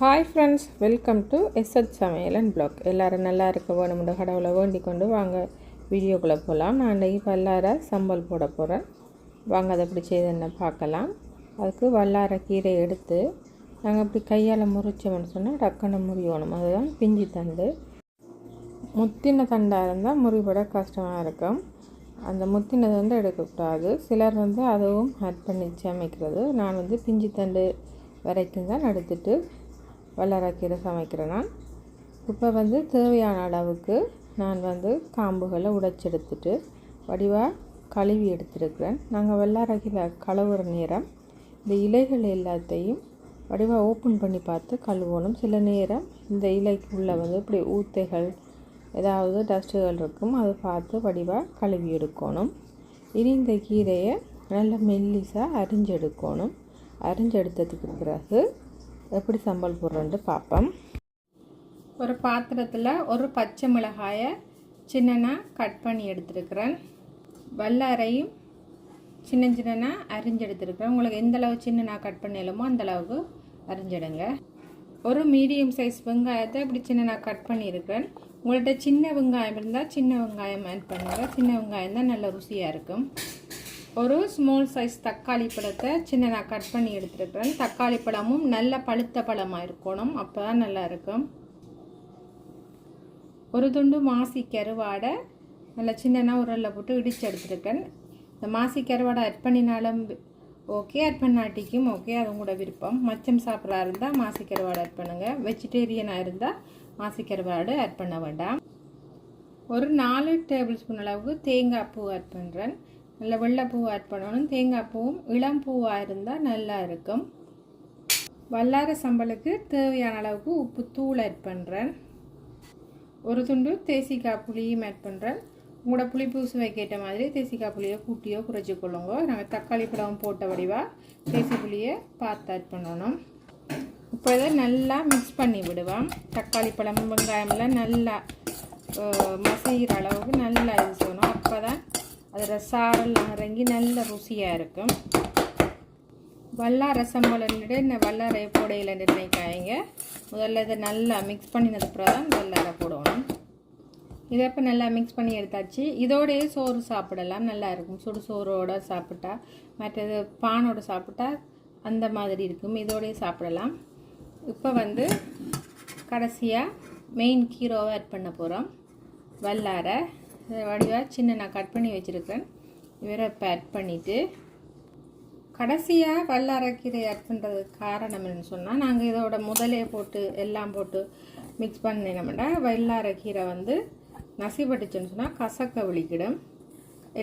Hi friends welcome to SH சமையல் and blog எல்லோரும் நல்லா இருக்க வேணும்னு கடவுளை வேண்டிக் கொண்டு வாங்க. வீடியோக்குள்ளே போகலாம் நான் இன்றைக்கி வல்லார சம்பல் போட போகிறேன் வாங்க அதை எப்படி செய்யுதுன்னு பார்க்கலாம். அதுக்கு வல்லார கீரை எடுத்து நாங்கள் அப்படி கையால் முறிச்சோம்னு சொன்னால் டக்குன்னு முறியணும். அதுதான் பிஞ்சி தண்டு. முத்தின தண்டாக இருந்தால் முறிபட கஷ்டமாக இருக்கும். அந்த முத்தின வந்து எடுக்கக்கூடாது. சிலர் வந்து அதுவும் ஆட் பண்ணி சமைக்கிறது. நான் வந்து பிஞ்சி தண்டு வரைக்கும் தான் எடுத்துகிட்டு வல்லரக்கீரை சமைக்கிறேன் நான். இப்போ வந்து தேவையான அளவுக்கு நான் வந்து காம்புகளை உடைச்செடுத்துட்டு வடிவாக கழுவி எடுத்துருக்கிறேன். நாங்கள் வெள்ளாரக்கீரை கழுவுற நேரம் இந்த இலைகள் எல்லாத்தையும் வடிவாக ஓப்பன் பண்ணி பார்த்து கழுவணும். சில நேரம் இந்த இலைக்குள்ளே வந்து இப்படி ஊத்தைகள் ஏதாவது டஸ்ட்டுகள் இருக்கும் அதை பார்த்து வடிவாக கழுவி எடுக்கணும். இனி இந்த கீரையை நல்லா மெல்லிசாக அரிஞ்செடுக்கணும். அரிஞ்செடுத்ததுக்கு பிறகு எப்படி சம்பல் போடுறோன்ட்டு பார்ப்போம். ஒரு பாத்திரத்தில் ஒரு பச்சை மிளகாயை சின்னனாக கட் பண்ணி எடுத்துருக்கிறேன். வல்லாரையும் சின்ன சின்னனாக அரிஞ்செடுத்துருக்குறேன் உங்களுக்கு எந்தளவு சின்னனாக கட் பண்ணலுமோ அந்த அளவுக்கு அரிஞ்சிடுங்க. ஒரு மீடியம் சைஸ் வெங்காயத்தை இப்படி சின்னனாக கட் பண்ணியிருக்கிறேன். உங்கள்கிட்ட சின்ன வெங்காயம் இருந்தால் சின்ன வெங்காயம் ஆட் பண்ணுங்கள் சின்ன வெங்காயம் தான் நல்ல ருசியாக இருக்கும். ஒரு ஸ்மால் சைஸ் தக்காளி பழத்தை சின்னதாக கட் பண்ணி எடுத்துருக்கிறேன் தக்காளி பழமும் நல்ல பழுத்த பழமாக இருக்கணும். அப்போ தான் நல்லா இருக்கும். ஒரு துண்டு மாசி கருவாடை நல்லா சின்னதாக உரலில் போட்டு இடித்து எடுத்துருக்கேன். இந்த மாசி கருவாடை அட் பண்ணினாலும் ஓகே அட் பண்ணாட்டிக்கும் ஓகே அது கூட விருப்பம். மச்சம் சாப்பிட்றா இருந்தால் மாசி கருவாடை அட் பண்ணுங்கள் வெஜிடேரியனாக இருந்தால் மாசி கருவாடு அட் பண்ண வேண்டாம். ஒரு நாலு டேபிள் ஸ்பூன் அளவுக்கு தேங்காய் பூ அட் பண்ணுறேன் நல்ல வெள்ளைப்பூவாக ஆட் பண்ணணும் தேங்காய் பூவும் இளம் பூவாக இருந்தால் நல்லா இருக்கும். வல்லார சம்பளுக்கு தேவையான அளவுக்கு உப்பு தூள் ஆட் பண்ணுறேன் ஒரு துண்டு தேசிக்காய் புளியும் ஆட் பண்ணுறேன் உங்களோட புளி பூசுவை கேட்ட மாதிரி தேசிக்காய் புளியை கூட்டியோ குறைச்சி கொள்ளுங்க. நாங்கள் தக்காளி பழம் போட்ட வடிவாக தேசி புளியை பார்த்து ஆட் பண்ணணும். இப்போ இதை நல்லா மிக்ஸ் பண்ணி விடுவோம். தக்காளி பழம் வெங்காயமெல்லாம் நல்லா மசைகிற அளவுக்கு நல்லா யூஸ் பண்ணணும் அப்போ தான் அதில் சாரெல்லாம் இறங்கி நல்ல ருசியாக இருக்கும். வல்லார சம்பளன்ட்டு இந்த வல்லாரை போடையில் நிர்ணயிக்காய்ங்க முதல்ல இதை நல்லா மிக்ஸ் பண்ணினதுக்கப்புறம் தான் வல்லாரை போடணும். இதை இப்போ நல்லா மிக்ஸ் பண்ணி எடுத்தாச்சு. இதோடையே சோறு சாப்பிடலாம் நல்லா இருக்கும். சுடு சோறோடு சாப்பிட்டா மற்றது பானோடு சாப்பிட்டா அந்த மாதிரி இருக்கும். இதோடய சாப்பிடலாம். இப்போ வந்து கடைசியாக மெயின் கீரோவை ஆட் பண்ண போகிறோம் வல்லாரை. வடிவாக சின்ன நான் கட் பண்ணி வச்சுருக்கேன். இவரை இப்போ ஆட் பண்ணிவிட்டு கடைசியாக வல்லாரக்கீரை ஆட் பண்ணுறதுக்கு காரணம் என்னன்னு சொன்னால் நாங்கள் இதோட முதலே போட்டு எல்லாம் போட்டு மிக்ஸ் பண்ணினோம்னா வல்லாரக்கீரை வந்து நசிப்பட்டுச்சுன்னு சொன்னால் கசக்க விழிக்கிடும்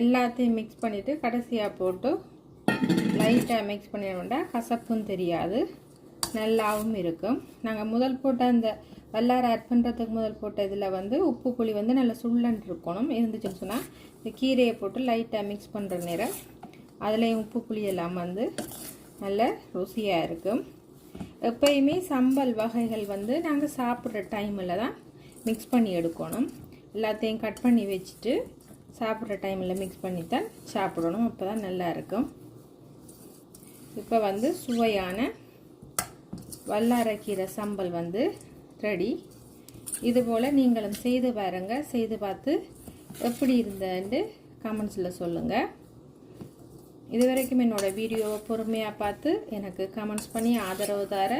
எல்லாத்தையும் மிக்ஸ் பண்ணிவிட்டு கடைசியாக போட்டு லைட்டாக மிக்ஸ் பண்ணினோம்னா கசப்பும் தெரியாது. நல்லாவும் இருக்கும். நாங்கள் முதல் போட்ட அந்த வல்லாரை ஆட் பண்ணுறதுக்கு முதல் போட்ட இதில் வந்து உப்பு புளி வந்து நல்லா சுள்ளன் இருக்கணும். இருந்துச்சுன்னு சொன்னால் இந்த கீரையை போட்டு லைட்டாக மிக்ஸ் பண்ணுற நேரம் அதுலேயும் உப்பு புளி எல்லாம் வந்து நல்ல ருசியாக இருக்கும். எப்பயுமே சம்பல் வகைகள் வந்து நாங்கள் சாப்பிட்ற டைமில் தான் மிக்ஸ் பண்ணி எடுக்கணும். எல்லாத்தையும் கட் பண்ணி வச்சுட்டு சாப்பிட்ற டைமில் மிக்ஸ் பண்ணி தான் சாப்பிடணும். அப்போ தான் நல்லா இருக்கும். இப்போ வந்து சுவையான வல்லாரக்கீரை சம்பல் வந்து ரெடி. இதுபோல் நீங்களும் செய்து பாருங்கள் செய்து பார்த்து எப்படி இருந்தேன்ட்டு கமெண்ட்ஸில் சொல்லுங்கள் இது வரைக்கும் என்னோடய வீடியோவை பொறுமையாக பார்த்து எனக்கு கமெண்ட்ஸ் பண்ணி ஆதரவு தர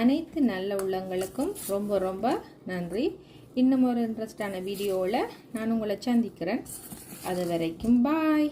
அனைத்து நல்ல உள்ளங்களுக்கும் ரொம்ப ரொம்ப நன்றி. இன்னும் ஒரு இன்ட்ரெஸ்டான வீடியோவில் நான் உங்களை சந்திக்கிறேன். அது வரைக்கும் பாய்